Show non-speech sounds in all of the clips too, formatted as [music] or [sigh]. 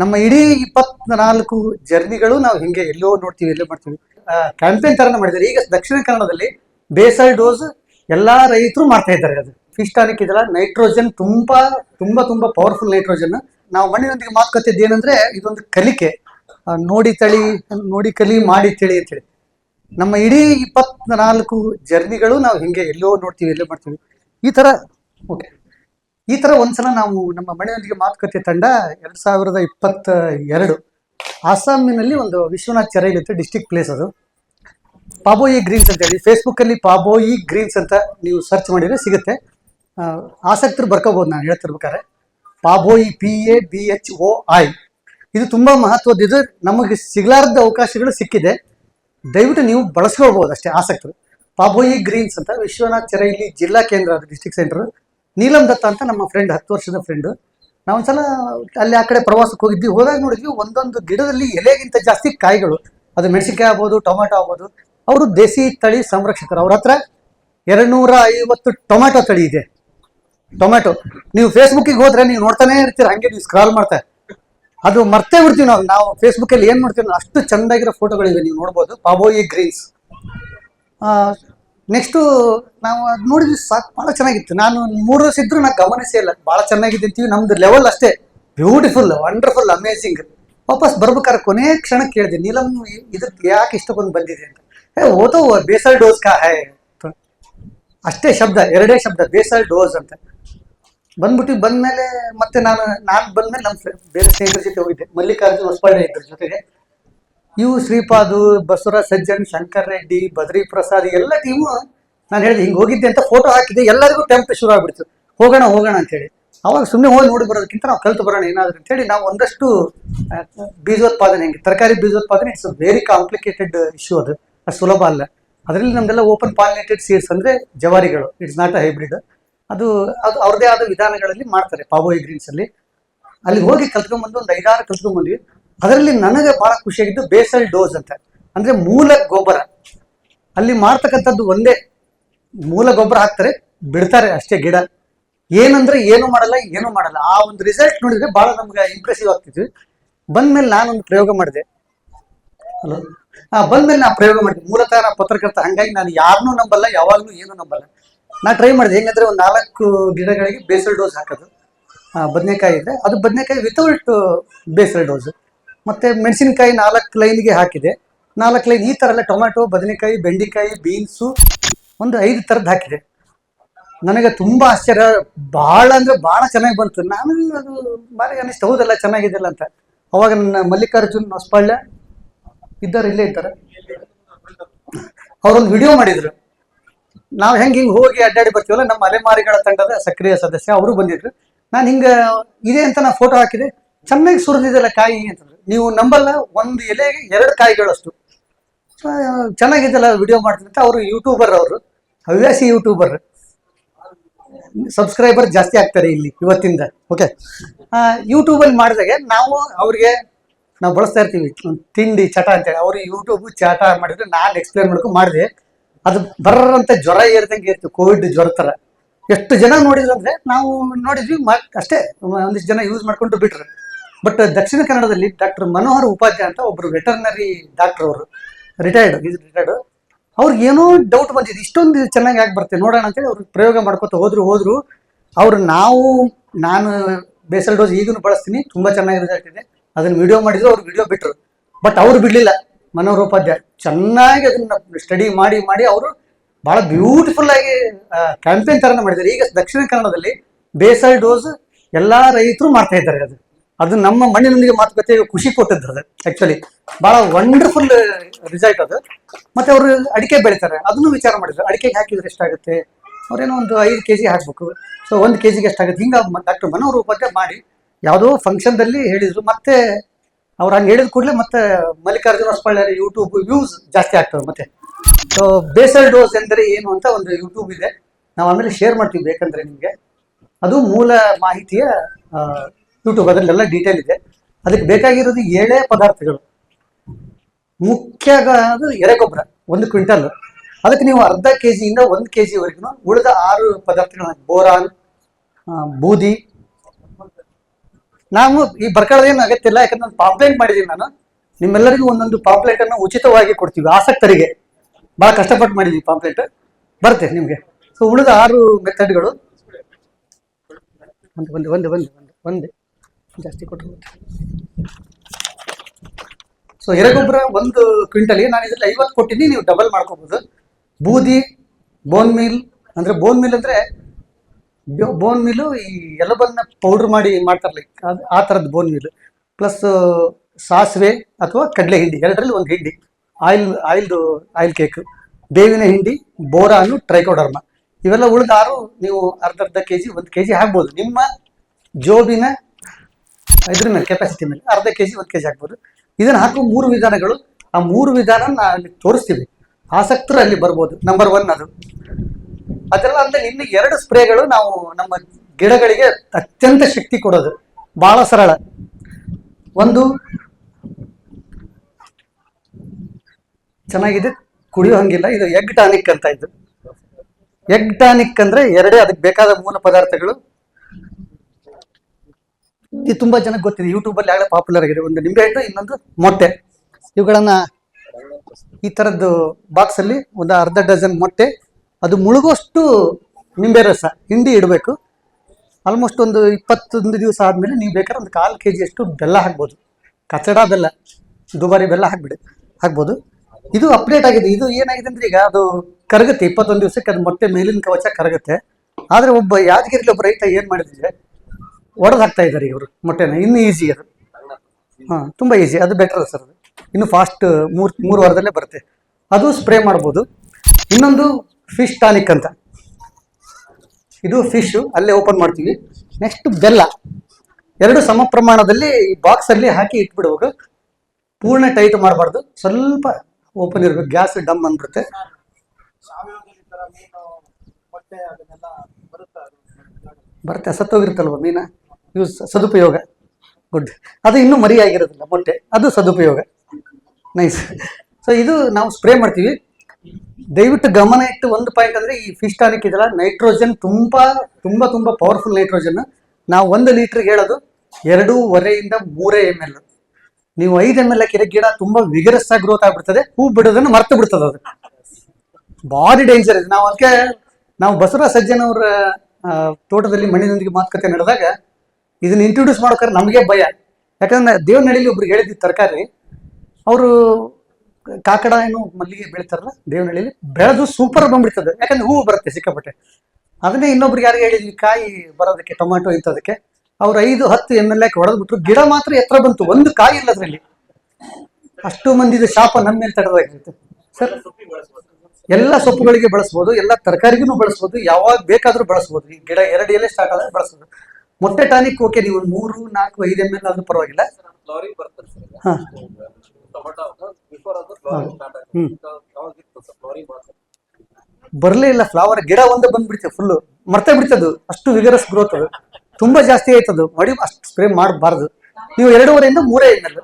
ನಮ್ಮ ಇಡೀ ಇಪ್ಪತ್ನಾಲ್ಕು ಜರ್ನಿಗಳು ನಾವು ಹಿಂಗೆ ಎಲ್ಲೋ ನೋಡ್ತೀವಿ, ಎಲ್ಲೋ ಮಾಡ್ತೀವಿ. ಕ್ಯಾಂಪೇನ್ ತರನ ಮಾಡಿದ್ದಾರೆ. ಈಗ ದಕ್ಷಿಣ ಕನ್ನಡದಲ್ಲಿ ಬೇಸಲ್ ಡೋಸ್ ಎಲ್ಲಾ ರೈತರು ಮಾಡ್ತಾ ಇದ್ದಾರೆ. ಅದು ಫಿಶ್ ಟಾನಿಕ್ ಇದೆಲ್ಲ ನೈಟ್ರೋಜನ್ ತುಂಬಾ ತುಂಬಾ ತುಂಬಾ ಪವರ್ಫುಲ್ ನೈಟ್ರೋಜನ್ ನಾವು ಮಣ್ಣಿನೊಂದಿಗೆ ಮಾತುಕತೆ ಏನಂದ್ರೆ, ಇದೊಂದು ಕಲಿಕೆ. ನೋಡಿ ತಳಿ, ನೋಡಿ ಕಲಿ, ಮಾಡಿ ತಿಳಿ ಅಂತೇಳಿ. ನಮ್ಮ ಇಡೀ ಇಪ್ಪತ್ನಾಲ್ಕು ಜರ್ನಿಗಳು ನಾವು ಹಿಂಗೆ ಎಲ್ಲೋ ನೋಡ್ತೀವಿ, ಎಲ್ಲೋ ಮಾಡ್ತೀವಿ. ಈ ತರ ಓಕೆ ಈ ತರ ಒಂದ್ಸಲ ನಾವು ನಮ್ಮ ಮನೆಯೊಂದಿಗೆ ಮಾತುಕತೆ ತಂಡ ಎರಡ್ ಸಾವಿರದ ಇಪ್ಪತ್ತ ಎರಡು ಅಸ್ಸಾಮಿನಲ್ಲಿ ಒಂದು ವಿಶ್ವನಾಥ್ ಚೆರೈಲ್ ಅಂತ ಡಿಸ್ಟಿಕ್ ಪ್ಲೇಸ್ ಅದು. ಪಾಬೋಯಿ ಗ್ರೀನ್ಸ್ ಅಂತ ಹೇಳಿ ಫೇಸ್ಬುಕ್ ಅಲ್ಲಿ ಪಾಬೋಯಿ ಗ್ರೀನ್ಸ್ ಅಂತ ನೀವು ಸರ್ಚ್ ಮಾಡಿದ್ರೆ ಸಿಗುತ್ತೆ. ಆಸಕ್ತರು ಬರ್ಕೋಬಹುದು ನಾನು ಹೇಳ್ತಿರ್ಬೇಕಾರೆ ಪಾಬೋಯಿ P A B H O I ಇದು ತುಂಬಾ ಮಹತ್ವದ ಇದು ನಮಗೆ ಸಿಗಲಾರದ ಅವಕಾಶಗಳು ಸಿಕ್ಕಿದೆ. ದಯವಿಟ್ಟು ನೀವು ಬಳಸ್ಕೋಬೋದು ಅಷ್ಟೇ ಆಸಕ್ತರು. ಪಾಬೋಯಿ ಗ್ರೀನ್ಸ್ ಅಂತ ವಿಶ್ವನಾಥ್ ಚರೈಲಿ ಜಿಲ್ಲಾ ಕೇಂದ್ರ ಡಿಸ್ಟಿಕ್ ಸೆಂಟರ್ ನೀಲಂ ದತ್ತ ಅಂತ ನಮ್ಮ ಫ್ರೆಂಡ್ ಹತ್ತು ವರ್ಷದ ಫ್ರೆಂಡ್ ನಾವೊಂದ್ಸಲ ಅಲ್ಲಿ ಆ ಕಡೆ ಪ್ರವಾಸಕ್ಕೆ ಹೋಗಿದ್ವಿ. ಹೋದಾಗ ನೋಡಿದ್ವಿ ಒಂದೊಂದು ಗಿಡದಲ್ಲಿ ಎಲೆಗಿಂತ ಜಾಸ್ತಿ ಕಾಯಿಗಳು. ಅದು ಮೆಣಸಿನ್ಕಾಯಿ ಆಗ್ಬೋದು, ಟೊಮೆಟೊ ಆಗ್ಬೋದು. ಅವರು ದೇಸಿ ತಳಿ ಸಂರಕ್ಷಕರು. ಅವ್ರ ಹತ್ರ ಎರಡ್ನೂರ ಐವತ್ತು ಟೊಮೆಟೊ ತಳಿ ಇದೆ. ಟೊಮೆಟೊ. ನೀವು ಫೇಸ್ಬುಕ್ಕಿಗೆ ಹೋದ್ರೆ ನೀವು ನೋಡ್ತಾನೆ ಇರ್ತೀರ. ಹಂಗೆ ನೀವು ಸ್ಕ್ರಾಲ್ ಮಾಡ್ತಾ. ಅದು ಮರ್ತೇ ಬಿಡ್ತೀವಿ ನಾವು. ನಾವು ಫೇಸ್ಬುಕ್ಕಲ್ಲಿ ಏನು ಮಾಡ್ತೀವಿ ಅಷ್ಟು ಚೆಂದಾಗಿರೋ ಫೋಟೋಗಳಿವೆ ನೀವು ನೋಡ್ಬೋದು. ಪಾಬೋಯಿ ಗ್ರೀನ್ಸ್ ನೆಕ್ಸ್ಟ್ ನಾವು ಅದು ನೋಡಿದ್ವಿ ಸಾಕು ಬಹಳ ಚೆನ್ನಾಗಿತ್ತು. ನಾನು ಮೂರು ವರ್ಷ ಇದ್ರು ನಾನು ಗಮನಿಸೇ ಇಲ್ಲ. ಬಹಳ ಚೆನ್ನಾಗಿದೆ ಅಂತೀವಿ. ನಮ್ದು ಲೆವೆಲ್ ಅಷ್ಟೇ. ಬ್ಯೂಟಿಫುಲ್ ವಂಡರ್ಫುಲ್ ಅಮೇಝಿಂಗ್ ವಾಪಸ್ ಬರ್ಬೇಕಾದ್ರೆ ಕೊನೆ ಕ್ಷಣ ಕೇಳಿದೆ ನೀಲಂ ಇದಕ್ಕೆ ಯಾಕೆ ಇಷ್ಟಕ್ಕೊಂದು ಬಂದಿದೆ ಅಂತ? ಏ ಓದೋ ಬೇಸಲ್ ಡೋಸ್ ಕಾ ಹೇ. ಅಷ್ಟೇ ಶಬ್ದ, ಎರಡೇ ಶಬ್ದ ಬೇಸಲ್ ಡೋಸ್ ಅಂತ. ಬಂದ್ಬಿಟ್ಟು ಬಂದ್ಮೇಲೆ ಮತ್ತೆ ನಾನು ನಾನು ಬಂದ್ಮೇಲೆ ನಮ್ಮ ಬೇರೆ ಸ್ನೇಹಿತರ ಜೊತೆ ಹೋಗಿದ್ದೆ. ಮಲ್ಲಿಕಾರ್ಜುನ್ ಹೊಸಪಾಳ್ಯ ಇದ್ರ ಜೊತೆಗೆ. ಇವು ಶ್ರೀಪಾದು, ಬಸವರಾಜ್ ಸಜ್ಜನ್, ಶಂಕರ್ ರೆಡ್ಡಿ, ಬದ್ರಿ ಪ್ರಸಾದ್ ಎಲ್ಲ ಟೀಮು ನಾನು ಹೇಳಿದೆ ಹಿಂಗೆ ಹೋಗಿದ್ದೆ ಅಂತ ಫೋಟೋ ಹಾಕಿದೆ ಎಲ್ಲರಿಗೂ ಟೆಂಪ್ ಶುರು ಆಗ್ಬಿಡ್ತು. ಹೋಗೋಣ ಹೋಗೋಣ ಅಂತೇಳಿ. ಅವಾಗ ಸುಮ್ಮನೆ ಹೋಗಿ ನೋಡಿ ಬರೋದಕ್ಕಿಂತ ನಾವು ಕಲ್ತು ಬರೋಣ ಏನಾದ್ರು ಅಂತೇಳಿ ನಾವು ಒಂದಷ್ಟು ಬೀಜೋತ್ಪಾದನೆ ಹೆಂಗೆ, ತರಕಾರಿ ಬೀಜೋತ್ಪಾದನೆ ಇಟ್ಸ್ ವೆರಿ ಕಾಂಪ್ಲಿಕೇಟೆಡ್ ಇಶ್ಯೂ ಅದು. ಅಷ್ಟು ಸುಲಭ ಅಲ್ಲ. ಅದರಲ್ಲಿ ನಮ್ದೆಲ್ಲ ಓಪನ್ ಪಾಲಿನೇಟೆಡ್ ಸೀಡ್ಸ್ ಅಂದ್ರೆ ಜವಾರಿಗಳು. ಇಟ್ಸ್ ನಾಟ್ ಅ ಹೈಬ್ರಿಡ್ ಅದು ಅದು ಅವ್ರದೇ ಆದ ವಿಧಾನಗಳಲ್ಲಿ ಮಾಡ್ತಾರೆ ಪಾವೋ ಗ್ರೀನ್ಸಲ್ಲಿ ಅಲ್ಲಿ. ಹೋಗಿ ಕಲ್ತ್ಕೊಂಡ್ಬಂದು ಒಂದು ಐದಾರು ಕಲ್ತ್ಕೊಂಡ್ಬಂದ್ವಿ ಅದರಲ್ಲಿ ನನಗೆ ಬಹಳ ಖುಷಿಯಾಗಿದ್ದು ಬೇಸಲ್ ಡೋಸ್ ಅಂತ. ಅಂದ್ರೆ ಮೂಲ ಗೊಬ್ಬರ. ಅಲ್ಲಿ ಮಾಡ್ತಕ್ಕಂಥದ್ದು ಒಂದೇ ಮೂಲ ಗೊಬ್ಬರ ಹಾಕ್ತಾರೆ ಬಿಡ್ತಾರೆ ಅಷ್ಟೇ ಗಿಡ. ಏನಂದ್ರೆ ಏನು ಮಾಡಲ್ಲ ಏನು ಮಾಡಲ್ಲ. ಆ ಒಂದು ರಿಸಲ್ಟ್ ನೋಡಿದ್ರೆ ಬಹಳ ನಮ್ಗೆ ಇಂಪ್ರೆಸಿವ್ ಆಗ್ತಿದ್ವಿ ಬಂದ್ಮೇಲೆ ನಾನೊಂದು ಪ್ರಯೋಗ ಮಾಡಿದೆ. ಹಲೋ? ಹಾ ಬಂದ್ಮೇಲೆ ನಾ ಪ್ರಯೋಗ ಮಾಡಿದೆ. ಮೂಲತಃ ನಾ ಪತ್ರಕರ್ತ ಹಂಗಾಗಿ ನಾನು ಯಾರನ್ನೂ ನಂಬಲ್ಲ ಯಾವಾಗಲೂ ಏನು ನಂಬಲ್ಲ. ನಾ ಟ್ರೈ ಮಾಡಿದೆ. ಹೆಂಗಂದ್ರೆ ಒಂದು ನಾಲ್ಕು ಗಿಡಗಳಿಗೆ ಬೇಸಲ್ ಡೋಸ್ ಹಾಕೋದು. ಬದನೆಕಾಯಿ ಇದೆ. ಅದು ಬದನೆಕಾಯಿ ವಿತೌಟ್ ಬೇಸಲ್ ಡೋಸ್. ಮತ್ತೆ ಮೆಣಸಿನಕಾಯಿ ನಾಲ್ಕು ಲೈನ್ಗೆ ಹಾಕಿದೆ. ನಾಲ್ಕು ಲೈನ್ ಈ ಥರ ಎಲ್ಲ ಟೊಮ್ಯಾಟೊ, ಬದನೆಕಾಯಿ, ಬೆಂಡೆಕಾಯಿ, ಬೀನ್ಸು ಒಂದು ಐದು ಥರದ್ದು ಹಾಕಿದೆ. ನನಗೆ ತುಂಬಾ ಆಶ್ಚರ್ಯ. ಭಾಳ ಅಂದ್ರೆ ಬಹಳ ಚೆನ್ನಾಗಿ ಬಂತು. ನಾನು ಅದು ಬಾರಿ ಅನಿಸ್ತು. ಹೌದಲ್ಲ, ಚೆನ್ನಾಗಿದೆಯಲ್ಲ ಅಂತ. ಅವಾಗ ನನ್ನ ಮಲ್ಲಿಕಾರ್ಜುನ್ ಹೊಸಪಾಳ್ಯ ಇದ್ದಾರೆ, ಇಲ್ಲೇ ಇದ್ದಾರೆ. ಅವರೊಂದು ವಿಡಿಯೋ ಮಾಡಿದ್ರು. ನಾವು ಹೆಂಗೆ ಹಿಂಗೆ ಹೋಗಿ ಅಡ್ಡಾಡಿ ಬರ್ತೀವಲ್ಲ, ನಮ್ಮ ಅಲೆಮಾರಿಗಳ ತಂಡದ ಸಕ್ರಿಯ ಸದಸ್ಯ, ಅವರು ಬಂದಿದ್ರು. ನಾನು ಹಿಂಗೆ, ಇದೆ ಅಂತ ನಾ ಫೋಟೋ ಹಾಕಿದೆ. ಚೆನ್ನಾಗಿ ಸುರಿದಿದೆಲ್ಲ ಕಾಯಿ ಅಂತಂದ್ರು ನೀವು ನಂಬಲ್ಲ, ಒಂದು ಎಲೆಗೆ ಎರಡು ಕಾಯಿಗಳಷ್ಟು. ಚೆನ್ನಾಗಿದ್ದಲ್ಲ ವಿಡಿಯೋ ಮಾಡ್ತೀನಿ ಅಂತ ಅವರು ಯೂಟ್ಯೂಬರ್ ಅವರು, ಹವ್ಯಾಸಿ ಯೂಟ್ಯೂಬರ್ ಸಬ್ಸ್ಕ್ರೈಬರ್ ಜಾಸ್ತಿ ಆಗ್ತಾರೆ ಇಲ್ಲಿ ಇವತ್ತಿಂದ ಓಕೆ ಯೂಟ್ಯೂಬಲ್ಲಿ ಮಾಡಿದಾಗೆ ನಾವು ಅವ್ರಿಗೆ, ನಾವು ಬಳಸ್ತಾ ಇರ್ತೀವಿ, ತಿಂಡಿ, ಚಟ ಅಂತೇಳಿ. ಅವರು ಯೂಟ್ಯೂಬ್ ಚಟ ಮಾಡಿದ್ರೆ ನಾನು ಎಕ್ಸ್ಪ್ಲೇನ್ ಮಾಡ್ಕೊಂಡು ಮಾಡಿದೆ. ಅದು ಬರ್ರಂತ ಜ್ವರ ಏರಿದಂಗೆ ಇರ್ತು ಕೋವಿಡ್ ಜ್ವರ ಥರ. ಎಷ್ಟು ಜನ ನೋಡಿದ್ರು ಅಂದರೆ ನಾವು ನೋಡಿದ್ವಿ ಅಷ್ಟೇ, ಒಂದಿಷ್ಟು ಜನ ಯೂಸ್ ಮಾಡ್ಕೊಂಡು ಬಿಟ್ರು. ಬಟ್ ದಕ್ಷಿಣ ಕನ್ನಡದಲ್ಲಿ ಡಾಕ್ಟರ್ ಮನೋಹರ್ ಉಪಾಧ್ಯಾಯ ಅಂತ ಒಬ್ಬರು ವೆಟರ್ನರಿ ಡಾಕ್ಟರ್ ಅವರು. ರಿಟೈರ್ಡ್ ರಿಟೈರ್ಡ್ ಅವ್ರಿಗೆ ಏನೋ ಡೌಟ್ ಬಂದಿದೆ. ಇಷ್ಟೊಂದು ಚೆನ್ನಾಗಿ ಯಾಕೆ ಬರ್ತದೆ ನೋಡೋಣ ಅಂತೇಳಿ ಅವ್ರು ಪ್ರಯೋಗ ಮಾಡ್ಕೊತ ಹೋದ್ರು ಹೋದ್ರು. ಅವ್ರು ನಾವು, ನಾನು ಬೇಸಲ್ ಡೋಸ್ ಈಗಲೂ ಬಳಸ್ತೀನಿ. ತುಂಬ ಚೆನ್ನಾಗಿ ರಿಸಲ್ಟ್ ಇದೆ. ಅದನ್ನು ವಿಡಿಯೋ ಮಾಡಿದ್ರು, ಅವ್ರು ವಿಡಿಯೋ ಬಿಟ್ಟರು ಬಟ್ ಅವ್ರು ಬಿಡಲಿಲ್ಲ. ಮನೋಹರ್ ಉಪಾಧ್ಯಾಯ ಚೆನ್ನಾಗಿ ಅದನ್ನ ಸ್ಟಡಿ ಮಾಡಿ ಮಾಡಿ ಅವರು ಬಹಳ ಬ್ಯೂಟಿಫುಲ್ ಆಗಿ ಕ್ಯಾಂಪೇನ್ ಥರನ ಮಾಡಿದ್ದಾರೆ. ಈಗ ದಕ್ಷಿಣ ಕನ್ನಡದಲ್ಲಿ ಬೇಸಲ್ ಡೋಸ್ ಎಲ್ಲ ರೈತರು ಮಾಡ್ತಾ ಇದ್ದಾರೆ ಅದು. ಅದು ನಮ್ಮ ಮಣ್ಣಿನೊಂದಿಗೆ ಮಾತುಕತೆ ಖುಷಿ ಕೊಟ್ಟಿದ್ದು ಅದು ಆಕ್ಚುಲಿ ಬಹಳ ವಂಡರ್ಫುಲ್ ರಿಸಲ್ಟ್ ಅದು. ಮತ್ತೆ ಅವರು ಅಡಿಕೆ ಬೆಳಿತಾರೆ, ಅದನ್ನು ವಿಚಾರ ಮಾಡಿದ್ರು. ಅಡಿಕೆಗೆ ಹಾಕಿದ್ರೆ ಎಷ್ಟಾಗುತ್ತೆ? ಅವ್ರೇನೋ ಒಂದು ಐದು ಕೆ ಜಿ ಹಾಕ್ಬೇಕು. ಸೊ ಒಂದು ಕೆ ಜಿಗೆ ಎಷ್ಟಾಗುತ್ತೆ? ಹಿಂಗೆ ಡಾಕ್ಟರ್ ಮನೋಹರ್ ಬಗ್ಗೆ ಮಾಡಿ, ಯಾವುದೋ ಫಂಕ್ಷನ್ದಲ್ಲಿ ಹೇಳಿದ್ರು. ಮತ್ತೆ ಅವ್ರು ಹಂಗೆ ಹೇಳಿದ ಕೂಡಲೇ ಮತ್ತೆ ಮಲ್ಲಿಕಾರ್ಜುನ ಹೊಸಪಳ್ಳಿ ಯೂಟ್ಯೂಬ್ ವ್ಯೂಸ್ ಜಾಸ್ತಿ ಆಗ್ತವೆ ಮತ್ತೆ. ಸೊ ಬೇಸಲ್ ಡೋಸ್ ಎಂದರೆ ಏನು ಅಂತ ಒಂದು ಯೂಟ್ಯೂಬ್ ಇದೆ. ನಾವು ಆಮೇಲೆ ಶೇರ್ ಮಾಡ್ತೀವಿ ಬೇಕಂದ್ರೆ ನಿಮಗೆ. ಅದು ಮೂಲ ಮಾಹಿತಿಯ ಯೂಟ್ಯೂಬ್ ಅದರಲ್ಲೆಲ್ಲ ಡೀಟೇಲ್ ಇದೆ. ಅದಕ್ಕೆ ಬೇಕಾಗಿರೋದು ಏಳೇ ಪದಾರ್ಥಗಳು. ಮುಖ್ಯ ಎರೆಗೊಬ್ಬರ, ಒಂದು ಕ್ವಿಂಟಲ್. ಅದಕ್ಕೆ ನೀವು ಅರ್ಧ ಕೆ ಜಿಯಿಂದ ಒಂದು ಕೆ ಜಿವರೆಗೂ ಉಳಿದ ಆರು ಪದಾರ್ಥಗಳನ್ನ ಬೋರಾನ್ ಬೂದಿ. ನಾವು ಈ ಬರ್ಕೊಳ್ಳೋದೇನು ಅಗತ್ಯ ಇಲ್ಲ, ಯಾಕಂದ್ರೆ ನಾನು ಪಾಂಪ್ಲೇಟ್ ಮಾಡಿದ್ದೀನಿ ನಾನು. ನಿಮ್ಮೆಲ್ಲರಿಗೂ ಒಂದೊಂದು ಪಾಂಪ್ಲೇಟ್ ಅನ್ನು ಉಚಿತವಾಗಿ ಕೊಡ್ತೀವಿ, ಆಸಕ್ತರಿಗೆ. ಭಾಳ ಕಷ್ಟಪಟ್ಟು ಮಾಡಿದ್ದೀವಿ ಪಾಂಪ್ಲೇಟ್ ಬರುತ್ತೆ ನಿಮಗೆ. ಸೊ ಉಳಿದ ಆರು ಮೆಥಡ್ಗಳು ಒಂದು ಒಂದು ಒಂದು ಒಂದು ಒಂದು, ಒಂದೇ. ಜಾಸ್ತಿ ಕೊಟ್ಟರು ಸೊ ಎರೆಗೊಬ್ಬರ ಒಂದು ಕ್ವಿಂಟಲ್ಗೆ ನಾನು ಇದರಲ್ಲಿ ಐವತ್ತು ಕೊಟ್ಟಿನಿ, ನೀವು ಡಬಲ್ ಮಾಡ್ಕೋಬೋದು. ಬೂದಿ ಬೋನ್ ಮೀಲ್ ಅಂದರೆ ಬೋನ್ ಮೀಲ್ ಅಂದರೆ ಬೋನ್ ಮೀಲು ಈ ಎಲಬನ್ನ ಪೌಡ್ರ್ ಮಾಡಿ ಮಾಡ್ತಾರಲ್ಲ, ಅದು ಆ ಥರದ್ದು ಬೋನ್ ಮೀಲ್ ಪ್ಲಸ್ ಸಾಸಿವೆ ಅಥವಾ ಕಡಲೆ ಹಿಂಡಿ, ಎರಡರಲ್ಲಿ ಒಂದು ಹಿಂಡಿ. ಆಯಿಲ್ ಆಯಿಲ್ದು ಆಯಿಲ್ ಕೇಕ್ ಬೇವಿನ ಹಿಂಡಿ ಬೋರಾನು ಟ್ರೈಕೋಡರ್ಮ ಇವೆಲ್ಲ ಉಳಿದಾರು ನೀವು ಅರ್ಧ ಅರ್ಧ ಕೆ ಜಿ ಒಂದು ಕೆ ಜಿ ಹಾಕ್ಬೋದು. ನಿಮ್ಮ ಜೋಬಿನ ಇದ್ರ ಮೇಲೆ ಕೆಪಾಸಿಟಿ ಮೇಲೆ ಅರ್ಧ ಕೆ ಜಿ ಒಂದು ಕೆ ಜಿ ಹಾಕ್ಬೋದು ಇದನ್ನು ಹಾಕುವ ಮೂರು ವಿಧಾನಗಳು, ಆ ಮೂರು ವಿಧಾನ ನಾನು ತೋರಿಸ್ತೀವಿ. ಆಸಕ್ತರು ಅಲ್ಲಿ ಬರ್ಬೋದು. ನಂಬರ್ ಒನ್ ಅದು. ಅದೆಲ್ಲ ಅಂದ್ರೆ ಇನ್ನು ಎರಡು ಸ್ಪ್ರೇಗಳು ನಾವು ನಮ್ಮ ಗಿಡಗಳಿಗೆ ಅತ್ಯಂತ ಶಕ್ತಿ ಕೊಡೋದು. ಬಹಳ ಸರಳ. ಒಂದು, ಚೆನ್ನಾಗಿದೆ, ಕುಡಿಯೋ ಹಂಗಿಲ್ಲ. ಇದು ಎಗ್ ಟಾನಿಕ್ ಅಂತ ಇದು. ಎಗ್ ಟಾನಿಕ್ ಅಂದ್ರೆ ಎರಡೇ, ಅದಕ್ಕೆ ಬೇಕಾದ ಮೂಲ ಪದಾರ್ಥಗಳು. ಇದು ತುಂಬಾ ಜನಕ್ಕೆ ಗೊತ್ತಿದೆ. ಯೂಟ್ಯೂಬ್ ಅಲ್ಲಿ ಆಗಲೇ ಪಾಪ್ಯುಲರ್ ಆಗಿದೆ. ಒಂದು ನಿಂಬೆ ಹಣ್ಣು ಇನ್ನೊಂದು ಮೊಟ್ಟೆ. ಇವುಗಳನ್ನ ಈ ತರದ್ದು ಬಾಕ್ಸ್ ಅಲ್ಲಿ ಒಂದು ಅರ್ಧ ಡಜನ್ ಮೊಟ್ಟೆ. ಅದು ಮುಳುಗುವಷ್ಟು ನಿಂಬೆ ರಸ, ಹಿಂಡಿ ಇಡಬೇಕು. ಆಲ್ಮೋಸ್ಟ್ ಒಂದು ಇಪ್ಪತ್ತೊಂದು ದಿವಸ ಆದಮೇಲೆ ನೀವು ಬೇಕಾದ್ರೆ ಒಂದು ಕಾಲು ಕೆ ಜಿಯಷ್ಟು ಬೆಲ್ಲ ಹಾಕ್ಬೋದು. ಕಚಡ ಬೆಲ್ಲ, ದುಬಾರಿ ಬೆಲ್ಲ ಹಾಕ್ಬಿಡಿ, ಹಾಕ್ಬೋದು. ಇದು ಅಪ್ಡೇಟ್ ಆಗಿದೆ. ಇದು ಏನಾಗಿದೆ ಅಂದ್ರೆ ಈಗ ಅದು ಕರಗುತ್ತೆ. ಇಪ್ಪತ್ತೊಂದು ದಿವಸಕ್ಕೆ ಅದು ಮೊಟ್ಟೆ ಮೇಲಿನ ಕವಚ ಕರಗುತ್ತೆ. ಆದರೆ ಒಬ್ಬ ಯಾದಗಿರಿಲಿ ಒಬ್ಬ ರೈತ ಏನು ಮಾಡಿದ್ರೆ ಒಡೆದು ಹಾಕ್ತಾ ಇದ್ದಾರೆ ಇವರು, ಮೊಟ್ಟೆನ. ಇನ್ನು ಈಸಿ ಅದು. ಹಾಂ, ತುಂಬ ಈಸಿ ಅದು ಬೆಟರ್ ಸರ್ ಅದು. ಇನ್ನು ಫಾಸ್ಟ್ ಮೂರು ಮೂರು ವಾರದಲ್ಲೇ ಬರುತ್ತೆ. ಅದು ಸ್ಪ್ರೇ ಮಾಡ್ಬೋದು. ಇನ್ನೊಂದು ಫಿಶ್ ಟಾನಿಕ್ ಅಂತ. ಇದು ಫಿಶ್ ಅಲ್ಲೇ ಓಪನ್ ಮಾಡ್ತೀವಿ. ನೆಕ್ಸ್ಟ್ ಬೆಲ್ಲ. ಎರಡು ಸಮ ಪ್ರಮಾಣದಲ್ಲಿ ಈ ಬಾಕ್ಸಲ್ಲಿ ಹಾಕಿ ಇಟ್ಬಿಡುವಾಗ ಪೂರ್ಣ ಟೈಟ್ ಮಾಡಬಾರ್ದು. ಸ್ವಲ್ಪ ಓಪನ್ ಇರಬೇಕು. ಗ್ಯಾಸ್ ಡಮ್ ಅಂದ್ಬಿಡುತ್ತೆ? ಬರುತ್ತೆ. ಸತ್ತೋಗಿರುತ್ತಲ್ವ ಮೀನ? ಯೂಸ್ ಸದುಪಯೋಗ. ಗುಡ್. ಅದು ಇನ್ನೂ ಮರಿಯಾಗಿರೋದಿಲ್ಲ, ಮೊಟ್ಟೆ. ಅದು ಸದುಪಯೋಗ. ನೈಸ್ ಸೊ ಇದು ನಾವು ಸ್ಪ್ರೇ ಮಾಡ್ತೀವಿ. ದಯವಿಟ್ಟು ಗಮನ ಇಟ್ಟು ಒಂದು ಪಾಯಿಂಟ್ ಅಂದರೆ ಈ ಫಿಶ್ ಟಾನಿಕ್ ಇದೆಲ್ಲ ನೈಟ್ರೋಜನ್ ತುಂಬ ತುಂಬ ತುಂಬ ಪವರ್ಫುಲ್ ನೈಟ್ರೋಜನ್ ನಾವು ಒಂದು ಲೀಟ್ರಿಗೆ ಹೇಳೋದು ಎರಡೂವರೆಯಿಂದ ಮೂರೇ ಎಂ ಎಲ್ ನೀವು ಐದು ಎಂ ಎಲ್ ಹಾಕಿರೋ ಗಿಡ ತುಂಬ ವಿಗರಸ್ ಆಗಿ ಗ್ರೋತ್ ಆಗ್ಬಿಡ್ತದೆ. ಹೂ ಬಿಡೋದನ್ನು ಮರ್ತು ಬಿಡ್ತದೆ ಅದು. ಭಾರಿ ಡೇಂಜರ್ ಇದೆ. ನಾವು ಅದಕ್ಕೆ, ನಾವು ಬಸವರಾಜ ಸಜ್ಜನವರ ತೋಟದಲ್ಲಿ ಮಣ್ಣಿನೊಂದಿಗೆ ಮಾತುಕತೆ ನಡೆದಾಗ ಇದನ್ನ ಇಂಟ್ರೊಡ್ಯೂಸ್ ಮಾಡೋಕೆ ನಮಗೆ ಭಯ. ಯಾಕಂದ್ರೆ ದೇವನಹಳ್ಳಿಲಿ ಒಬ್ರಿಗೆ ಹೇಳಿದ್ವಿ ತರಕಾರಿ, ಅವರು ಕಾಕಡ ಏನು ಮಲ್ಲಿಗೆ ಬೆಳಿತಾರಲ್ಲ ದೇವನಹಳ್ಳಿಲಿ ಬೆಳೆದು ಸೂಪರ್ ಬಂದ್ಬಿಡ್ತದೆ. ಯಾಕಂದ್ರೆ ಹೂವು ಬರುತ್ತೆ ಸಿಕ್ಕಾಪಟ್ಟೆ. ಅದನ್ನೇ ಇನ್ನೊಬ್ರಿಗೆ ಯಾರಿಗೆ ಹೇಳಿದ್ವಿ ಕಾಯಿ ಬರೋದಕ್ಕೆ, ಟೊಮಾಟೊ ಇಂಥದಕ್ಕೆ, ಅವ್ರು ಐದು ಹತ್ತು ಎಂ ಎಲ್ ಹೊಡೆದ್ಬಿಟ್ರು, ಗಿಡ ಮಾತ್ರ ಎತ್ತರ ಬಂತು, ಒಂದು ಕಾಯಿ ಇಲ್ಲ ಅದರಲ್ಲಿ. ಅಷ್ಟು ಮಂದಿದ ಶಾಪ ನಮ್ಮ ಮೇಲೆ ತಡೆದಾಗಿರುತ್ತೆ. ಸರ್, ಎಲ್ಲ ಸೊಪ್ಪುಗಳಿಗೆ ಬಳಸ್ಬೋದು, ಎಲ್ಲ ತರಕಾರಿಗೂ ಬಳಸ್ಬೋದು, ಯಾವಾಗ ಬೇಕಾದ್ರೂ ಬಳಸ್ಬೋದು. ಈ ಗಿಡ ಎರಡು ಎಲೆ ಸ್ಟಾರ್ಟ್ ಆದ್ರೆ ಬಳಸ್ಬೋದು. ಮೊಟ್ಟೆ ಟಾನಿಕ್ ಓಕೆ ನೀವು ಮೂರು ನಾಲ್ಕು ಐದು ಎಂ ಎಲ್ ಆದ್ರೂ ಪರವಾಗಿಲ್ಲ. ಬರ್ಲೇ ಇಲ್ಲ ಫ್ಲವರ್ ಗಿಡ ಒಂದು ಬಂದ್ಬಿಡ್ತೇವೆ ಫುಲ್ಲು ಮರ್ತೇ ಬಿಡ್ತದು ಅಷ್ಟು ವಿಗರಸ್ ಗ್ರೋತ್ ಅದು. ತುಂಬಾ ಜಾಸ್ತಿ ಆಯ್ತದು ಮಡಿ ಅಷ್ಟು ಸ್ಪ್ರೇ ಮಾಡಬಾರ್ದು. ನೀವು ಎರಡೂವರೆಯಿಂದ ಮೂರೇ ಎಂ ಎಲ್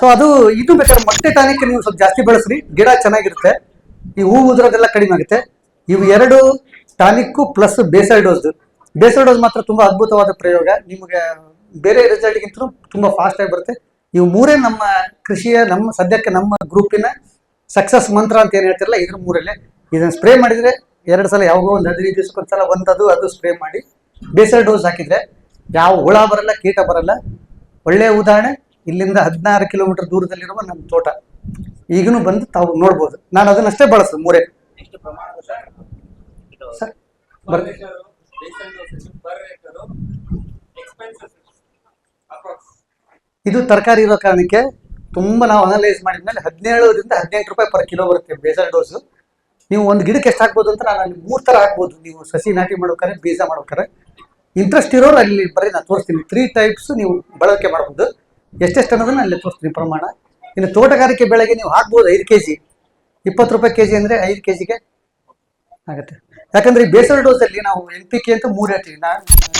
ಸೊ ಅದು ಇದು ಬೇಕಾದ್ರೆ ಮೊಟ್ಟೆ ಟಾನಿಕ್ ನೀವು ಸ್ವಲ್ಪ ಜಾಸ್ತಿ ಬಳಸ್ರಿ ಗಿಡ ಚೆನ್ನಾಗಿರುತ್ತೆ. ಈ ಹೂ ಉದ್ರೋದೆಲ್ಲ ಕಡಿಮೆ ಆಗುತ್ತೆ. ಇವು ಎರಡು tonic plus basal dose. Basal dose ಮಾತ್ರ ತುಂಬಾ ಅದ್ಭುತವಾದ ಪ್ರಯೋಗ. ನಿಮಗೆ ಬೇರೆ ರಿಸಲ್ಟ್ಗಿಂತಲೂ ತುಂಬಾ ಫಾಸ್ಟ್ ಆಗಿ ಬರುತ್ತೆ. ಇವು ಮೂರೇ ನಮ್ಮ ಕೃಷಿಯ, ನಮ್ಮ ಸದ್ಯಕ್ಕೆ ನಮ್ಮ ಗ್ರೂಪಿನ ಸಕ್ಸಸ್ ಮಂತ್ರ ಅಂತ ಏನ್ ಹೇಳ್ತಿರಲ್ಲ, ಇದ್ರ ಮೂರಲ್ಲೇ. ಇದನ್ನ ಸ್ಪ್ರೇ ಮಾಡಿದ್ರೆ ಎರಡು ಸಲ ಯಾವಾಗೋ ಒಂದು ಹದಿನೈದು ದಿವಸಕ್ಕೊಂದ್ಸಲ ಒಂದದು ಅದು ಸ್ಪ್ರೇ ಮಾಡಿ ಬೇಸಲ್ ಡೋಸ್ ಹಾಕಿದ್ರೆ ಯಾವ ಹುಳ ಬರಲ್ಲ, ಕೀಟ ಬರಲ್ಲ. ಒಳ್ಳೆಯ ಉದಾಹರಣೆ, ಇಲ್ಲಿಂದ ಹದಿನಾರು ಕಿಲೋಮೀಟರ್ ದೂರದಲ್ಲಿರುವ ನಮ್ಮ ತೋಟ. ಈಗಲೂ ಬಂದು ತಾವು ನೋಡ್ಬೋದು. ನಾನು ಅದನ್ನಷ್ಟೇ ಬಳಸೋದು ಮೂರೇ. ಸರ್ ಇದು ತರಕಾರಿ ಇರೋ ಕಾರಣಕ್ಕೆ ತುಂಬಾ ನಾವು ಅನಲೈಸ್ ಮಾಡಿದ್ಮೇಲೆ ಹದಿನೇಳರಿಂದ ಹದಿನೆಂಟು ರೂಪಾಯಿ ಪರ್ ಕಿಲೋ ಬರುತ್ತೆ ಬೇಸಲ್ ಡೋಸು ನೀವು ಒಂದು ಗಿಡಕ್ಕೆ ಎಷ್ಟು ಹಾಕ್ಬೋದು ಅಂತ ನಾನು ಅಲ್ಲಿ ಮೂರು ಥರ ಹಾಕ್ಬೋದು. ನೀವು ಸಸಿ ನಾಟಿ ಮಾಡ್ಬೇಕಾದ್ರೆ ಬೀಜ ಮಾಡ್ಬೇಕಾರೆ ಇಂಟ್ರೆಸ್ಟ್ ಇರೋರು ಅಲ್ಲಿ ಬರೀ ನಾನು ತೋರಿಸ್ತೀನಿ. ತ್ರೀ ಟೈಪ್ಸ್ ನೀವು ಬಳಕೆ ಮಾಡ್ಬೋದು. ಎಷ್ಟೆಷ್ಟು ಅನ್ನೋದನ್ನ ಅಲ್ಲಿ ತೋರಿಸ್ತೀನಿ ಪ್ರಮಾಣ. ಇನ್ನು ತೋಟಗಾರಿಕೆ ಬೆಳೆಗೆ ನೀವು ಹಾಕ್ಬೋದು ಐದು ಕೆ ಜಿ ಇಪ್ಪತ್ತು ರೂಪಾಯಿ ಕೆ ಜಿ ಅಂದರೆ ಐದು ಕೆ ಜಿಗೆ ಆಗುತ್ತೆ. ಯಾಕಂದ್ರೆ ಬೇಸಲ್ ಡೋಸ್ ಅಲ್ಲಿ ನಾವು ಎನ್ ಪಿ ಕೆ ಅಂತ ಮೂರು ಹೇಳ್ತೀವಿ.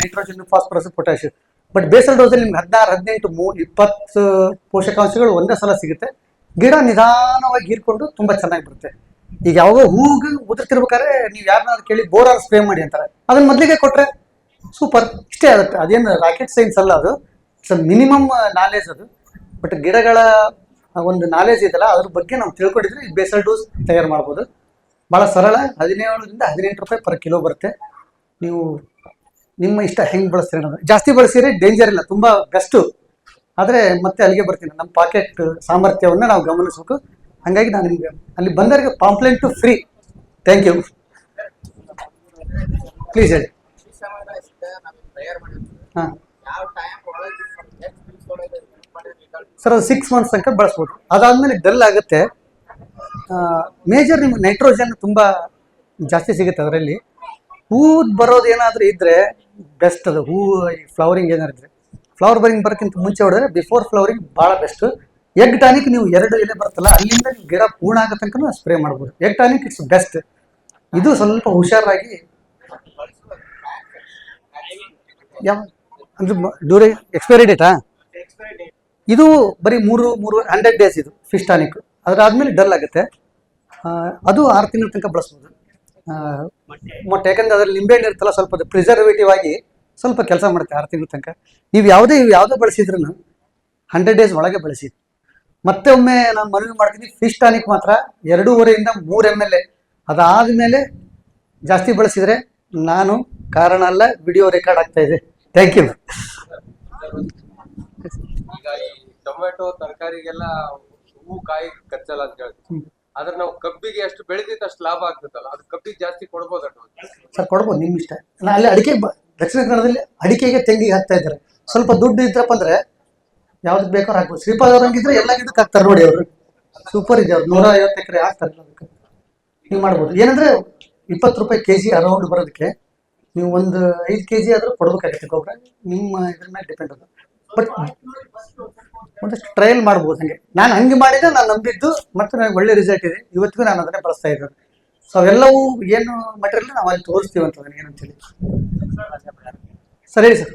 Nitrogen phosphorus potash but basal dose ಅಲ್ಲಿ ನಿಮ್ಗೆ ಹದಿನಾರು, ಹದಿನೆಂಟು ಇಪ್ಪತ್ತು ಪೋಷಕಾಂಶಗಳು ಒಂದೇ ಸಲ ಸಿಗುತ್ತೆ. ಗಿಡ ನಿಧಾನವಾಗಿ ಹೀರ್ಕೊಂಡು ತುಂಬಾ ಚೆನ್ನಾಗಿ ಬರುತ್ತೆ. ಈಗ ಯಾವಾಗ ಹೂಗೆ ಉದುರ್ತಿರ್ಬೇಕಾದ್ರೆ ನೀವು ಯಾರನ್ನಾದ್ರು ಕೇಳಿ ಬೋರಾರ್ ಸ್ಪ್ರೇ ಮಾಡಿ ಅಂತಾರೆ. ಅದನ್ನ ಮೊದಲಿಗೆ ಕೊಟ್ರೆ ಸೂಪರ್. ಇಷ್ಟೇ ಆಗುತ್ತೆ. ಅದೇನು ರಾಕೆಟ್ ಸೈನ್ಸ್ ಅಲ್ಲ ಅದು. ಸೊ ಮಿನಿಮಮ್ ನಾಲೆಜ್ ಅದು. ಬಟ್ ಗಿಡಗಳ ಒಂದು ನಾಲೆಜ್ ಇದೆಯಲ್ಲ, ಅದ್ರ ಬಗ್ಗೆ ನಾವು ತಿಳ್ಕೊಂಡಿದ್ರೆ ಈ ಬೇಸಲ್ ಡೋಸ್ ತಯಾರು ಮಾಡ್ಬೋದು. ಭಾಳ ಸರಳ. ಹದಿನೇಳರಿಂದ ಹದಿನೆಂಟು ರೂಪಾಯಿ ಪರ್ ಕಿಲೋ ಬರುತ್ತೆ. ನೀವು ನಿಮ್ಮ ಇಷ್ಟ ಹೆಂಗೆ ಬಳಸ್ತೀರಿ ಅನ್ನೋದು. ಜಾಸ್ತಿ ಬಳಸಿದ್ರೆ ಡೇಂಜರ್ ಇಲ್ಲ, ತುಂಬ ಬೆಸ್ಟು ಆದರೆ ಮತ್ತೆ ಅಲ್ಲಿಗೆ ಬರ್ತೀನಿ. ನಮ್ಮ ಪಾಕೆಟ್ ಸಾಮರ್ಥ್ಯವನ್ನು ನಾವು ಗಮನಿಸಬೇಕು. ಹಾಗಾಗಿ ನಾನು ನಿಮಗೆ ಅಲ್ಲಿ ಬಂದವರಿಗೆ pamphlet free thank you please ಹೇಳಿ. ಹಾಂ. ಸರ್, ಅದು ಸಿಕ್ಸ್ ಮಂತ್ಸ್ ತನಕ ಬಳಸ್ಬೋದು. ಅದಾದಮೇಲೆ ಡಲ್ ಆಗುತ್ತೆ. ಮೇಜರ್ ನಿಮ್ಗೆ ನೈಟ್ರೋಜನ್ ತುಂಬ ಜಾಸ್ತಿ ಸಿಗುತ್ತೆ ಅದರಲ್ಲಿ. ಹೂ ಬರೋದು ಏನಾದರೂ ಇದ್ದರೆ ಬೆಸ್ಟ್ ಅದು. ಹೂ ಫ್ಲವರಿಂಗ್ ಏನಾದ್ರು ಇದ್ರೆ. ಫ್ಲವರ್ ಬರಿಂಗ್ ಬರೋಕ್ಕಿಂತ ಮುಂಚೆ ಹೊಡೆದ್ರೆ ಬಿಫೋರ್ ಫ್ಲವರಿಂಗ್ ಭಾಳ ಬೆಸ್ಟು ಎಗ್ ಟಾನಿಕ್ ನೀವು ಎರಡು ಎಲೆ ಬರುತ್ತಲ್ಲ, ಅಲ್ಲಿಂದ ನೀವು ಗಿಡ ಪೂರ್ಣ ಆಗೋ ತನಕ ಸ್ಪ್ರೇ ಮಾಡ್ಬೋದು. ಎಗ್ ಟಾನಿಕ್ ಇಟ್ಸ್ ಬೆಸ್ಟ್ ಇದು ಸ್ವಲ್ಪ ಹುಷಾರಾಗಿ ಯಾವ, ಅಂದ್ರೆ ಡ್ಯೂರೇ ಎಕ್ಸ್ಪೈರಿ ಡೇಟಾ ಇದು ಬರೀ ಮೂರು ಮೂರು ಹಂಡ್ರೆಡ್ ಡೇಸ್ ಇದು ಫಿಶ್ ಟಾನಿಕ್ ಅದರಾದ್ಮೇಲೆ ಡಲ್ ಆಗುತ್ತೆ. ಅದು ಆರು ತಿಂಗಳ ತನಕ ಬಳಸ್ಬೋದು. ಮೊಟ್ಟೆ ಯಾಕಂದ್ರೆ ಅದ್ರಲ್ಲಿ ನಿಂಬೆಹಣ್ಣು ಇರುತ್ತಲ್ಲ ಸ್ವಲ್ಪ ಅದು ಪ್ರಿಸರ್ವೇಟಿವ್ ಆಗಿ ಸ್ವಲ್ಪ ಕೆಲಸ ಮಾಡುತ್ತೆ ಆರು ತಿಂಗಳ ತನಕ. ನೀವು ಯಾವುದೇ ಯಾವುದೇ ಬಳಸಿದ್ರು ಹಂಡ್ರೆಡ್ ಡೇಸ್ ಒಳಗೆ ಬಳಸಿ. ಮತ್ತೆ ಒಮ್ಮೆ ನಾನು ಮನವಿ ಮಾಡ್ತೀನಿ ಫಿಶ್ ಟಾನಿಕ್ ಮಾತ್ರ ಎರಡೂವರೆಯಿಂದ ಮೂರು ಎಂ ಎಲ್ ಎ ಅದಾದಮೇಲೆ ಜಾಸ್ತಿ ಬಳಸಿದರೆ ನಾನು ಕಾರಣ ಅಲ್ಲ ವಿಡಿಯೋ ರೆಕಾರ್ಡ್ ಆಗ್ತಾ ಇದೆ. ಥ್ಯಾಂಕ್ ಯು ಟೊಮೆಟೊ ತರಕಾರಿಗೆಲ್ಲ ಹೂ ಕಾಯಿ ಕಚ್ಚಲ್ಲ ಅಂತ ಹೇಳ್ತೀನಿ. ಆದ್ರೆ ನಾವು ಕಬ್ಬಿಗೆ ಎಷ್ಟು ಬೆಳೆದಿತ್ತು ಅಷ್ಟು ಲಾಭ ಆಗ್ತದಲ್ಲ. ಅದು ಕಬ್ಬಿಗೆ ಜಾಸ್ತಿ ಕೊಡ್ಬೋದಲ್ವ ಸರ್, ಕೊಡ್ಬೋದು, ನಿಮ್ಮ ಇಷ್ಟ. ನಾ ಅಲ್ಲಿ ಅಡಿಕೆ ದಕ್ಷಿಣ ಕನ್ನಡದಲ್ಲಿ ಅಡಿಕೆಗೆ ತೆಂಗಿಗೆ ಹಾಕ್ತಾ ಇದ್ದಾರೆ. ಸ್ವಲ್ಪ ದುಡ್ಡು ಇದ್ರಪ್ಪ ಅಂದ್ರೆ ಯಾವ್ದು ಬೇಕಾದ್ರೂ ಹಾಕ್ಬೋದು. ಶ್ರೀಪಾದ್ ಅವ್ರು ಹಂಗಿದ್ರೆ ಎಲ್ಲ ಗಿಡಕ್ಕೆ ಹಾಕ್ತಾರೆ ನೋಡಿ ಅವರು. ಸೂಪರ್ ಇದೆ ಅವ್ರು. ನೂರ ಐವತ್ತು ಎಕರೆ ಹಾಕ್ತಾರೆ ಅದಕ್ಕೆ. ನೀವು ಮಾಡ್ಬೋದು. ಏನಂದ್ರೆ ಇಪ್ಪತ್ತು ರೂಪಾಯಿ ಕೆ ಜಿ ಅರೌಂಡ್ ಬರೋದಕ್ಕೆ ನೀವು ಒಂದು ಐದು ಕೆ ಜಿ ಆದರೂ ಕೊಡ್ಬೇಕಾಗತ್ತೆ ಗೊಬ್ಬರ. ನಿಮ್ಮ ಇದ್ರ ಮೇಲೆ ಡಿಪೆಂಡ್ ಅದು. ಬಟ್ ಒಂದಷ್ಟು ಟ್ರಯಲ್ ಮಾಡ್ಬೋದು ಹಂಗೆ. ನಾನು ಹಂಗೆ ಮಾಡಿದ್ರೆ ನಾನು ನಂಬಿದ್ದು ಮತ್ತು ನನಗೆ ಒಳ್ಳೆ ರಿಸಲ್ಟ್ ಇದೆ. ಇವತ್ತಿಗೂ ನಾನು ಅದನ್ನೇ ಬಳಸ್ತಾ ಇದ್ದೇನೆ ಸೊ ಅವೆಲ್ಲವೂ ಏನು ಮಟೀರಿಯಲ್ ನಾವು ಅಲ್ಲಿ ತೋರಿಸ್ತೀವಿ ಅಂತ ಅದನ್ನ ಏನಂತೇಳಿ ಸರ್ ಸರ್.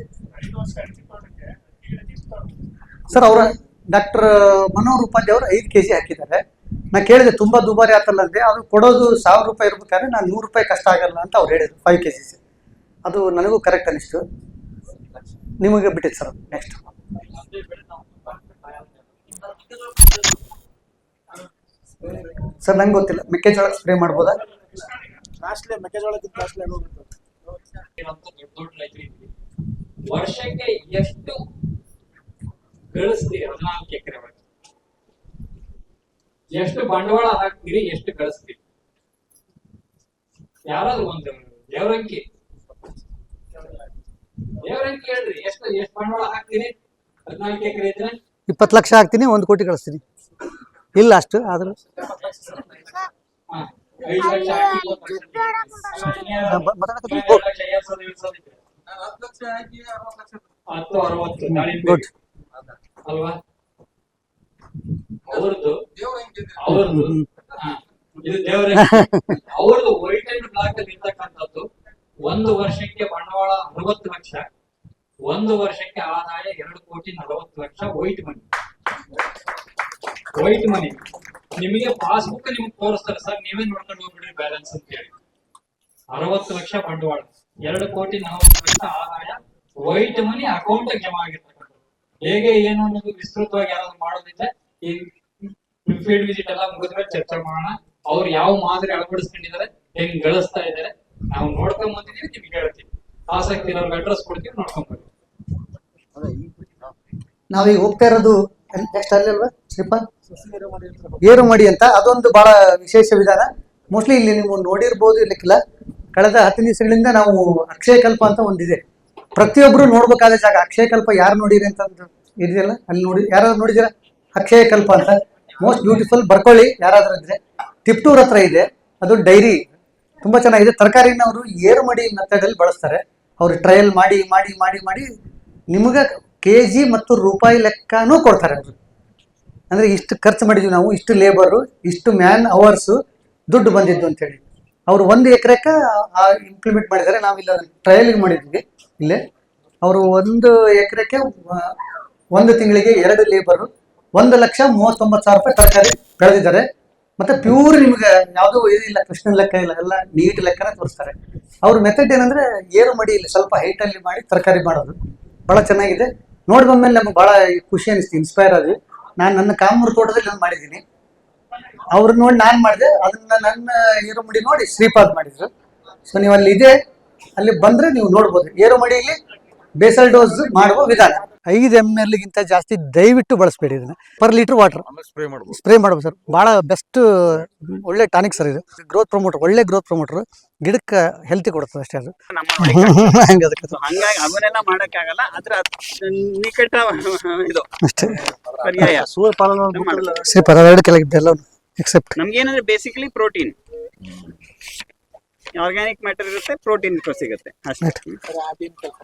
ಸರ್, ಅವರ ಡಾಕ್ಟರ್ ಮನೋಹರ್ ಉಪಾಧ್ಯಾಯ ಅವರು ಐದು ಕೆ ಜಿ ಹಾಕಿದ್ದಾರೆ. ನಾ ಕೇಳಿದೆ, ತುಂಬ ದುಬಾರಿ ಆತಲ್ಲ ಅಂದ್ರೆ ಅದು ಕೊಡೋದು ಸಾವಿರ ರೂಪಾಯಿ ಇರ್ಬೇಕಾದ್ರೆ ನಾನು ನೂರು ರೂಪಾಯಿ ಕಷ್ಟ ಆಗಲ್ಲ ಅಂತ ಅವ್ರು ಹೇಳಿದ್ರು ಫೈವ್ ಕೆ ಜಿಸ್ ಅದು ನನಗೂ ಕರೆಕ್ಟ್ ಅನಿಸ್ತು ನಿಮಗೆ ಬಿಟ್ಟಿತ್ತು ಸರ್ ನೆಕ್ಸ್ಟ್ ಸರ್ ನಂಗೆ ಗೊತ್ತಿಲ್ಲ. ಮೆಕ್ಕೆಜೋಳ ಸ್ಪ್ರೇ ಮಾಡ್ಬೋದಾ? ಕಾಸ್ಟ್ಲಿ ಮೆಕ್ಕೆಜೋಳಕ್ಕಿಂತ ಕಾಸ್ಟ್ಲಿ ಆಗೋಗುತ್ತೆ ಇರುವಂತ ದೊಡ್ಡ ದೊಡ್ಡ ರೈತರಿದ್ದೀವಿ ವರ್ಷಕ್ಕೆ ಎಷ್ಟು ಗಳಿಸ್ತೀರಿ ಹದಿನಾಲ್ಕು ಎಕರೆ ಒಳಗೆ ಎಷ್ಟು ಬಂಡವಾಳ ಹಾಕ್ತೀರಿ ಎಷ್ಟು ಗಳಿಸ್ತೀರಿ ಯಾರಾದ್ರೂ ಒಂದು ದೇವರಂಕಿ. ದೇವರಂಕಿ ಹೇಳ್ರಿ ಎಷ್ಟು ಎಷ್ಟು ಬಂಡವಾಳ ಹಾಕ್ತೀರಿ? ಹದಿನಾಲ್ಕು ಎಕರೆ ಇದ್ರೆ? ಇಪ್ಪತ್ತು ಲಕ್ಷ ಹಾಕ್ತೀನಿ ಒಂದು ಕೋಟಿ ಕಳಿಸ್ತೀನಿ. ಇಲ್ಲ ಅಷ್ಟು ಆದರೂ. ಗುಡ್. [laughs] ಒಂದು ವರ್ಷಕ್ಕೆ ಬಂಡವಾಳ ಅರವತ್ತು ಲಕ್ಷ. ಒಂದು ವರ್ಷಕ್ಕೆ ಆದಾಯ ಎರಡು ಕೋಟಿ ನಲವತ್ತು ಲಕ್ಷ ವೈಟ್ ಮನಿ ವೈಟ್ ಮನಿ ನಿಮಗೆ ಪಾಸ್ಬುಕ್ ನಿಮ್ಗೆ ತೋರಿಸ್ತಾರೆ, ಸರ್, ನೀವೇ ನೋಡ್ಕೊಂಡು ಹೋಗ್ಬಿಡ್ರಿ ಬ್ಯಾಲೆನ್ಸ್ ಅಂತ ಹೇಳಿ. ಅರವತ್ತು ಲಕ್ಷ ಬಂಡವಾಳ. ಎರಡು ಕೋಟಿ ನಲವತ್ತು ಲಕ್ಷ ಆದಾಯ, ವೈಟ್ ಮನಿ ಅಕೌಂಟ್ ಜಮಾ ಆಗಿರ್ತಕ್ಕಂಥದ್ದು. ಹೇಗೆ, ಏನು ಅನ್ನೋದು ವಿಸ್ತೃತವಾಗಿ ಯಾರಾದ್ರು ಮಾಡೋದಿದ್ರೆ, ಈ ಫೀಲ್ಡ್ ವಿಸಿಟ್ ಎಲ್ಲ ಮುಗಿದ್ಮೇಲೆ ಚರ್ಚೆ ಮಾಡೋಣ. ಅವ್ರು ಯಾವ ಮಾದರಿ ಅಳವಡಿಸ್ಕೊಂಡಿದ್ದಾರೆ, ಹೆಂಗ್ ಗಳಿಸ್ತಾ ಇದ್ದಾರೆ, ನಾವು ನೋಡ್ಕೊಂಡ್ ಬಂದಿದೀವಿ ನಿಮ್ಗೆ ಹೇಳ್ತೀವಿ. ಆಸಕ್ತಿ ನಮ್ಗೆ ಅಡ್ರೆಸ್ ಕೊಡ್ತೀವಿ, ನೋಡ್ಕೊಂಡ್ ಬರ್ರಿ ನಾವೀಗ ಹೋಗ್ತಾ ಇರೋದು ನೆಕ್ಸ್ಟ್ ಅಲ್ಲಿ ಅಲ್ವಾ ಮಾಡಿರ್ತಾರೆ ಏರು ಮಡಿ ಅಂತ, ಅದೊಂದು ಬಹಳ ವಿಶೇಷ ವಿಧಾನ. ಮೋಸ್ಟ್ಲಿ ಇಲ್ಲಿ ನೀವು ನೋಡಿರ್ಬೋದು, ಇರ್ಲಿಕ್ಕಿಲ್ಲ. ಕಳೆದ ಹತ್ತು ದಿವಸಗಳಿಂದ ನಾವು ಅಕ್ಷಯ ಕಲ್ಪ ಅಂತ ಒಂದಿದೆ. ಪ್ರತಿಯೊಬ್ಬರು ನೋಡ್ಬೇಕಾದ ಜಾಗ, ಅಕ್ಷಯ ಕಲ್ಪ ಯಾರು ನೋಡಿರಿ ಅಂತ ಇದೆಯಲ್ಲ ಅಲ್ಲಿ ನೋಡಿ, ಯಾರಾದ್ರೂ ನೋಡಿದಿರಾ ಅಕ್ಷಯ ಕಲ್ಪ ಅಂತ. ಮೋಸ್ಟ್ ಬ್ಯೂಟಿಫುಲ್ ಬರ್ಕೊಳ್ಳಿ, ಯಾರಾದ್ರೂ ಇದ್ರೆ. ತಿಪ್ಟೂರ್ ಹತ್ರ ಇದೆ, ಅದು ಡೈರಿ. ತುಂಬಾ ಚೆನ್ನಾಗಿದೆ. ತರಕಾರಿನ ಅವರು ಏರು ಮಡಿ ಮೆಥಡ್ ಅಲ್ಲಿ ಬಳಸ್ತಾರೆ. ಅವ್ರು ಟ್ರಯಲ್ ಮಾಡಿ ಮಾಡಿ ಮಾಡಿ ಮಾಡಿ ನಿಮಗೆ ಕೆ ಜಿ ಮತ್ತು ರೂಪಾಯಿ ಲೆಕ್ಕನೂ ಕೊಡ್ತಾರೆ ಅವರು. ಅಂದರೆ ಇಷ್ಟು ಖರ್ಚು ಮಾಡಿದ್ವಿ ನಾವು, ಇಷ್ಟು ಲೇಬರು ಇಷ್ಟು ಮ್ಯಾನ್ ಅವರ್ಸು ದುಡ್ಡು ಬಂದಿದ್ದು ಅಂತೇಳಿ. ಅವರು ಒಂದು ಎಕರೆಕ ಇಂಪ್ಲಿಮೆಂಟ್ ಮಾಡಿದ್ದಾರೆ ನಾವಿಲ್ಲ ಟ್ರಯಲಿಗೆ ಮಾಡಿದ್ವಿ ಇಲ್ಲೇ. ಅವರು ಒಂದು ಎಕರೆಕ್ಕೆ ಒಂದು ತಿಂಗಳಿಗೆ ಎರಡು ಲೇಬರು ಒಂದು ಲಕ್ಷ ಮೂವತ್ತೊಂಬತ್ತು ಸಾವಿರ ರೂಪಾಯಿ ತರಕಾರಿ ಬೆಳೆದಿದ್ದಾರೆ. ಮತ್ತೆ ಪ್ಯೂರ್ ನಿಮ್ಗೆ ಯಾವುದೋ ಇದಿಲ್ಲ ಕೃಷ್ಣನ ಲೆಕ್ಕ ಇಲ್ಲ, ಎಲ್ಲ ನೀಟ್ ಲೆಕ್ಕನೇ ತೋರಿಸ್ತಾರೆ. ಅವ್ರ ಮೆಥಡ್ ಏನಂದ್ರೆ ಏರು ಮಡಿಯಲ್ಲಿ ಸ್ವಲ್ಪ ಹೈಟಲ್ಲಿ ಮಾಡಿ ತರಕಾರಿ ಮಾಡೋದು. ಬಹಳ ಚೆನ್ನಾಗಿದೆ. ನೋಡಿ ಬಂದ್ಮೇಲೆ ನಮ್ಗೆ ಬಹಳ ಖುಷಿ ಅನಿಸ್ತು ಇನ್ಸ್ಪೈರ್ ಆದ್ವಿ. ನಾನು ನನ್ನ ಕಾಮೂರು ತೋಟದಲ್ಲಿ ನಾನು ಮಾಡಿದ್ದೀನಿ. ಅವ್ರ ನೋಡಿ ನಾನು ಮಾಡಿದೆ, ಅದನ್ನ ನನ್ನ ಏರು ಮಡಿ ನೋಡಿ ಶ್ರೀಪಾದ್ ಮಾಡಿದ್ರು. ಸೊ ನೀವು ಅಲ್ಲಿ ಇದೆ, ಅಲ್ಲಿ ಬಂದ್ರೆ ನೀವು ನೋಡ್ಬೋದು. ಏರು ಮಡಿಯಲ್ಲಿ ಬೇಸಲ್ ಡೋಸ್ ಮಾಡುವ ವಿಧಾನ. ಐದು ಎಂ ಗಿಂತ ಜಾಸ್ತಿ ದಯವಿಟ್ಟು ಬಳಸಬೇಡಿ ಇದನ್ನ. ಪರ್ ಲೀಟರ್ ವಾಟರ್ ಸ್ಪ್ರೇ ಮಾಡ್ಬೋದು. ಸ್ಪ್ರೇ ಮಾಡ್ಬೋದು ಸರ್ ಭಾಳ ಬೆಸ್ಟ್ ಒಳ್ಳೆ ಟಾನಿಕ್ ಸರ್ ಇದು. ಗ್ರೋತ್ ಪ್ರಮೋಟರ್ ಒಳ್ಳೆ ಗ್ರೋತ್ ಪ್ರಮೋಟರ್ ಗಿಡಕ್ಕೆ ಹೆಲ್ತಿ ಕೊಡುತ್ತದೆ ಅಷ್ಟೇ ಅದು. [laughs] ಹಂಗೆ ಅದಕ್ಕೆ. So ಹಂಗಾಗಿ ಅವನ್ನೆಲ್ಲ ಮಾಡಕ್ಕಾಗಲ್ಲ ಅದ್ರ ನಿಕಟ ಇದು. ಅಷ್ಟೇ. ಪರ್ಯಾಯ. ಎಕ್ಸೆಪ್ಟ್ ನಮ್ಗೇನಂದ್ರೆ ಬೇಸಿಕಲಿ ಪ್ರೋಟೀನ್ ಆರ್ಗ್ಯಾನಿಕ್ ಮ್ಯಾಟರ್ ಇರುತ್ತೆ ಪ್ರೋಟೀನ್ ಸಿಗುತ್ತೆ. ಅಷ್ಟೇ.